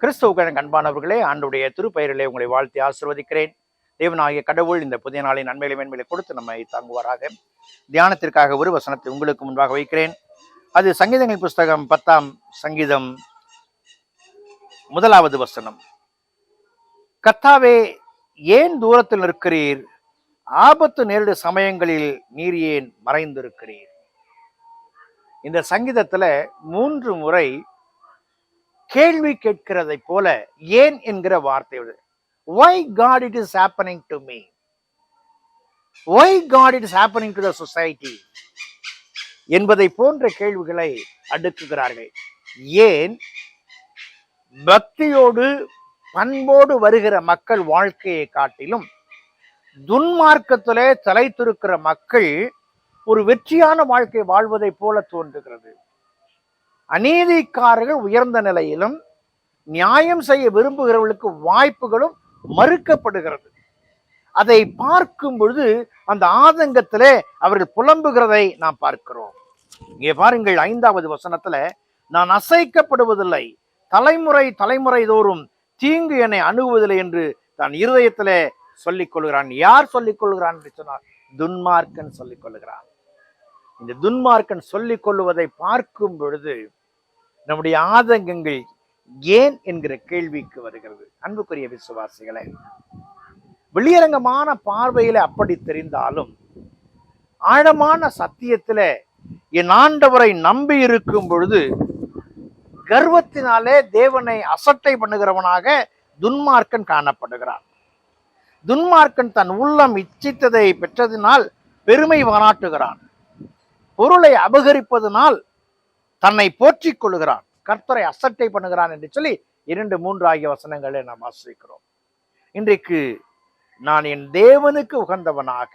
கிறிஸ்துவுக்கு கண்பானவர்களே ஆண்டுடைய திருப்பெயரிலே உங்களை வாழ்த்தி ஆசிர்வதிக்கிறேன். தேவனாகிய கடவுள் இந்த புதிய நாளின் நன்மைகளை மேன்மைகளை கொடுத்து நம்மை தாங்குவாராக. தியானத்திற்காக ஒரு வசனத்தை உங்களுக்கு முன்பாக வைக்கிறேன். அது சங்கீதங்கள் புஸ்தகம் பத்தாம் சங்கீதம் முதலாவது வசனம். கத்தாவே ஏன் தூரத்தில் நிற்கிறீர்? ஆபத்து நேரிடு சமயங்களில் நீர் ஏன் மறைந்திருக்கிறீர்? இந்த சங்கீதத்துல மூன்று முறை கேள்வி கேட்கிறதை போல ஏன் என்கிற வார்த்தை வருது why god it is happening to me why god it is happening to the society என்பதை போன்ற கேள்விகளை அடுக்குகிறார்கள். ஏன்? பக்தியோடு பண்போடு வருகிற மக்கள் வாழ்க்கையை காட்டிலும் துன்மார்க்கத்திலே தலைத்திருக்கிற மக்கள் ஒரு வெற்றியான வாழ்க்கை வாழ்வதை போல தோன்றுகிறது. அநீதிக்காரர்கள் உயர்ந்த நிலையிலும் நியாயம் செய்ய விரும்புகிறவர்களுக்கு வாய்ப்புகளும் மறுக்கப்படுகிறது. அதை பார்க்கும் பொழுது அந்த ஆதங்கத்திலே அவர்கள் புலம்புகிறதை நாம் பார்க்கிறோம். இங்கே பாருங்கள் ஐந்தாவது வசனத்துல நான் அசைக்கப்படுவதில்லை தலைமுறை தலைமுறை தோறும் தீங்கு என்னை அணுகுவதில்லை என்று தான் இருதயத்திலே சொல்லிக் கொள்கிறான். யார் சொல்லிக் கொள்கிறான் என்று சொன்னார் துன்மார்க்கன் சொல்லிக் கொள்கிறான். இந்த துன்மார்க்கன் சொல்லிக் கொள்வதை பார்க்கும் பொழுது நம்முடைய ஆதங்கங்கள் ஏன் என்கிற கேள்விக்கு வருகிறது? அன்புக்குரிய விசுவாசிகளை வெளியரங்கமான பார்வையில அப்படி தெரிந்தாலும் ஆழமான சத்தியத்தில் என் ஆண்டவரை நம்பி இருக்கும் பொழுது கர்வத்தினாலே தேவனை அசட்டை பண்ணுகிறவனாக துன்மார்க்கன் காணப்படுகிறான். துன்மார்க்கன் தன் உள்ளம் இச்சித்ததை பெற்றதினால் பெருமை பாராட்டுகிறான் பொருளை அபகரிப்பதனால் தன்னை போற்றிக் கொள்கிறான் கர்த்தரை அசட்டை பண்ணுகிறான் என்று சொல்லி இரண்டு மூன்று ஆகிய வசனங்களை நாம் ஆசிரிக்கிறோம். இன்றைக்கு நான் என் தேவனுக்கு உகந்தவனாக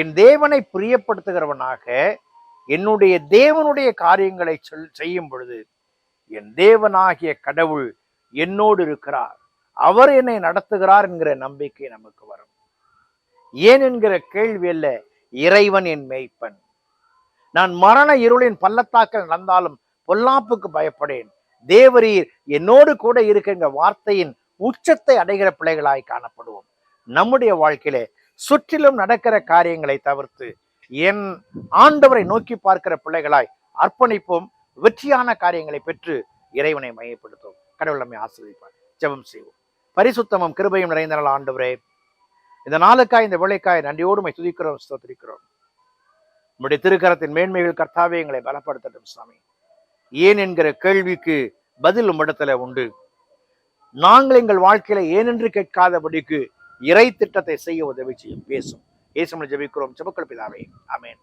என் தேவனை பிரியப்படுத்துகிறவனாக என்னுடைய தேவனுடைய காரியங்களை சொல் செய்யும் பொழுது என் தேவனாகிய கடவுள் என்னோடு இருக்கிறார். அவர் என்னை நடத்துகிறார் என்கிற நம்பிக்கை நமக்கு வரும். ஏன் என்கிற கேள்வி அல்ல இறைவன் என் மெய்ப்பன். நான் மரண இருளின் பள்ளத்தாக்கள் நடந்தாலும் பொல்லாப்புக்கு பயப்படேன். தேவரீர் என்னோடு கூட இருக்கின்ற வார்த்தையின் உச்சத்தை அடைகிற பிள்ளைகளாய் காணப்படுவோம். நம்முடைய வாழ்க்கையிலே சுற்றிலும் நடக்கிற காரியங்களை தவிர்த்து என் ஆண்டவரை நோக்கி பார்க்கிற பிள்ளைகளாய் அர்ப்பணிப்போம். வெற்றியான காரியங்களை பெற்று இறைவனை மையப்படுத்தும் கடவுள் நம்மை ஆசிரியப்பார் ஜெபம் செய்வோம். பரிசுத்தமும் கிருபையும் நிறைந்த நாள் ஆண்டவரே. இந்த நாளுக்காய் இந்த வேலைக்காய் நன்றியோடு துதிக்கிறோம் ஸ்தோத்திரிக்கிறோம். உம்முடைய திருக்கரத்தின் மேன்மைகள் கர்த்தாவே எங்களை பலப்படுத்தட்டும் சுவாமி ஏன் என்கிற கேள்விக்கு பதில் உம்மிடத்துல உண்டு நாங்கள் எங்கள் வாழ்க்கையில ஏனென்று கேட்காதபடிக்கு இறை திட்டத்தை செய்ய உதவி செய்யும் பேசும் ஏசுமலை ஜெபிக்கிறோம் ஜெபக்கள் பிதாவே ஆமென்